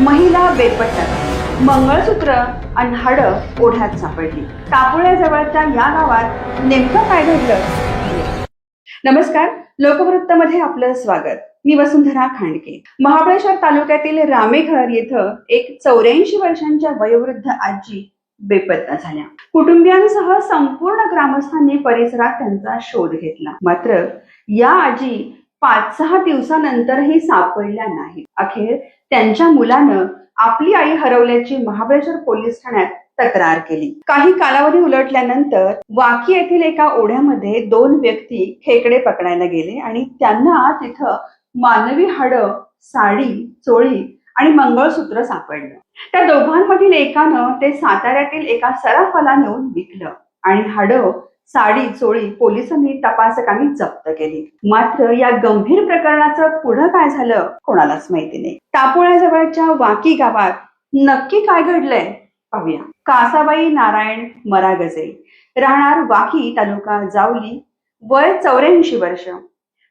महिला बेपत्ता. मंगळसूत्र आणि हाडं ओढ्यात सापडली. तापोळ्याजवळच्या या गावात नेमकं काय घडलं? नमस्कार. लोकवृत्तमध्ये आपलं स्वागत. मी वसुंधरा खांडके. महाबळेश्वर तालुक्यातील रामेघर येथं एक चौऱ्याऐंशी वर्षांच्या वयोवृद्ध आजी बेपत्ता झाल्या. कुटुंबियांसह संपूर्ण ग्रामस्थांनी परिसरात त्यांचा शोध घेतला. मात्र या आजी पाच सहा दिवसानंतरही सापडल्या नाहीत अखेर त्यांच्या मुलानं आपली आई हरवल्याची महाबळेश्वर पोलीस ठाण्यात तक्रार केली. काही कालावधी उलटल्यानंतर वाकी येथील एका ओढ्यामध्ये दोन व्यक्ती खेकडे पकडायला गेले आणि त्यांना तिथं मानवी हाडं साडी चोळी आणि मंगळसूत्र सापडलं. त्या दोघांमधील एकानं ते साताऱ्यातील एका सराफाला नेऊन विकलं आणि हाडं साडी चोळी पोलिसांनी तपासकांनी जप्त केली. मात्र या गंभीर प्रकरणाचं पुढं काय झालं कोणालाच माहिती नाही. टापोळ्याजवळच्या वाकी गावात नक्की काय घडलंय पाहूया. कासाबाई नारायण मरागजे राहणार वाकी तालुका जावली वय चौऱ्याऐंशी वर्ष.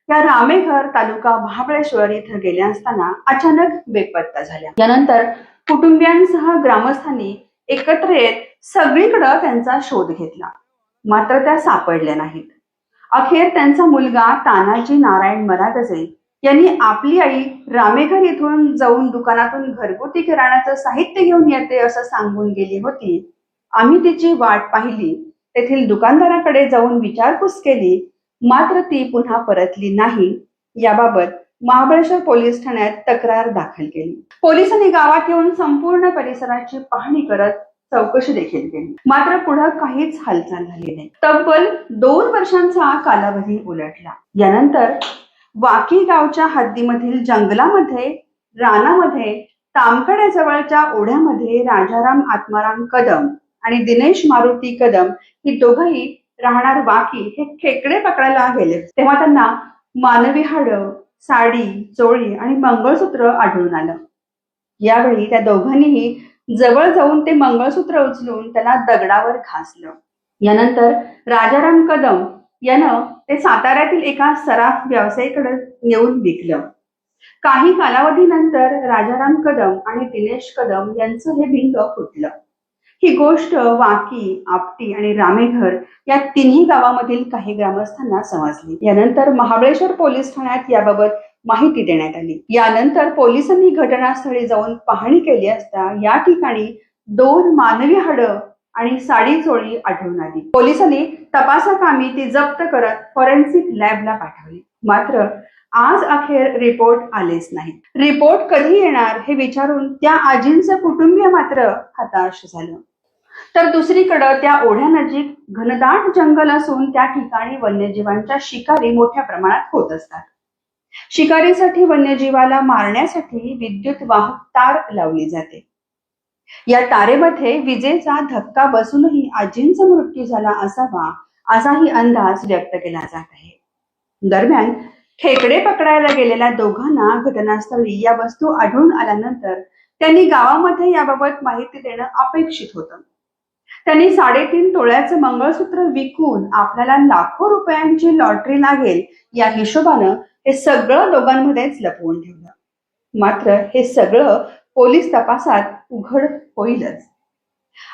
या रामेघर तालुका महाबळेश्वर इथं गेल्या असताना अचानक बेपत्ता झाल्या. यानंतर कुटुंबियांसह ग्रामस्थांनी एकत्र येत सगळीकडं त्यांचा शोध घेतला. मात्र त्या सापडल्या नाहीत. अखेर त्यांचा मुलगा तानाजी नारायण मरागजे यांनी आपली आई रामेघर इथून जाऊन दुकानातून घरगुती किराणाचं साहित्य घेऊन येते असं सांगून गेली होती. आम्ही तिची वाट पाहिली. तेथील दुकानदाराकडे जाऊन विचारपूस केली. मात्र ती पुन्हा परतली नाही. याबाबत महाबळेश्वर पोलीस ठाण्यात तक्रार दाखल केली. पोलिसांनी गावात येऊन संपूर्ण परिसराची पाहणी करत चौकशी देखील केली. मात्र पुढे काहीच हालचाल झाली नाही. तब्बल दोन वर्षांचा कालावधी उलटला. यानंतर वाकी गावच्या हद्दीमधील जंगलामध्ये रानामध्ये तामकड्याजवळच्या ओढ्यामध्ये राजाराम आत्माराम कदम आणि दिनेश मारुती कदम ही दोघही राहणार वाकी हे खेकडे पकडायला गेले. तेव्हा त्यांना मानवी हाडं साडी चोळी आणि मंगळसूत्र आढळून आलं. यावेळी त्या दोघांनीही जवळ जाऊन ते मंगळसूत्र उचलून त्याला दगडावर घासलं. यानंतर राजाराम कदम यानं ते साताऱ्यातील एका सराफ व्यावसायिकडे नेऊन विकलं. काही कालावधीनंतर राजाराम कदम आणि दिनेश कदम यांचं हे भिंग फुटलं. ही गोष्ट वाकी आपटी आणि रामेघर या तिन्ही गावामधील काही ग्रामस्थांना समजली. यानंतर महाबळेश्वर पोलीस ठाण्यात याबाबत माहिती देण्यात आली. यानंतर पोलिसांनी घटनास्थळी जाऊन पाहणी केली असता या ठिकाणी दोन मानवी हाडं आणि साडी चोळी आढळून आली. पोलिसांनी तपासाकामी ती जप्त करत फॉरेन्सिक लॅबला पाठवली. मात्र आज अखेर रिपोर्ट आलेच नाही. रिपोर्ट कधी येणार हे विचारून त्या आजींचं कुटुंबीय मात्र हताश झालं. तर दुसरीकडं त्या ओढ्यानजीक घनदाट जंगल असून त्या ठिकाणी वन्यजीवांच्या शिकारी मोठ्या प्रमाणात होत असतात. शिकारीसाठी वन्यजीवाला मारण्यासाठी विद्युत वाहक तार लावली जाते. या तारेमध्ये विजेचा धक्का बसूनही आजींचा मृत्यू झाला असावा असाही अंदाज व्यक्त केला जात आहे. दरम्यान खेकडे पकडायला गेलेल्या दोघांना घटनास्थळी या वस्तू आढळून आल्यानंतर त्यांनी गावामध्ये याबाबत माहिती देणं अपेक्षित होतं. त्यांनी साडेतीन तोळ्याचं मंगळसूत्र विकून आपल्याला लाखो रुपयांची लॉटरी लागेल या हिशोबानं हे सगळं दोघांमध्येच लपवून ठेवलं. मात्र हे सगळं पोलीस तपासात उघड होईलच.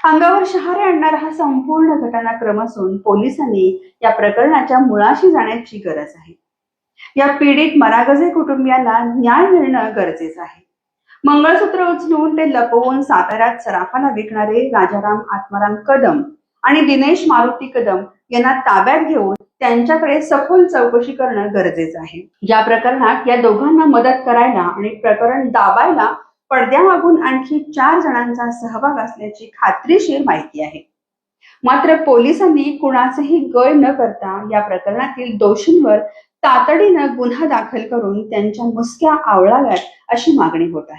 अंगावर शहारे आणणारा हा संपूर्ण घटनाक्रम असून पोलिसांनी या प्रकरणाच्या मुळाशी जाण्याची गरज आहे. या पीडित मरागजे कुटुंबियांना न्याय मिळणं गरजेचं आहे. मंगळसूत्र उचलून ते लपवून साताऱ्यात सराफाला विकणारे राजाराम आत्माराम कदम आणि दिनेश मारुती कदम यांना ताब्यात घेऊन त्यांच्याकडे सखोल चौकशी करणं गरजेचं आहे. या प्रकरणात या दोघांना मदत करायला आणि प्रकरण दाबायला पडद्यामागून आणखी चार जणांचा सहभाग असल्याची खात्रीशीर माहिती आहे. मात्र पोलिसांनी कुणाचंही गय न करता या प्रकरणातील दोषींवर तातडीनं गुन्हा दाखल करून त्यांच्या मुसक्या आवळाव्यात अशी मागणी होत आहे.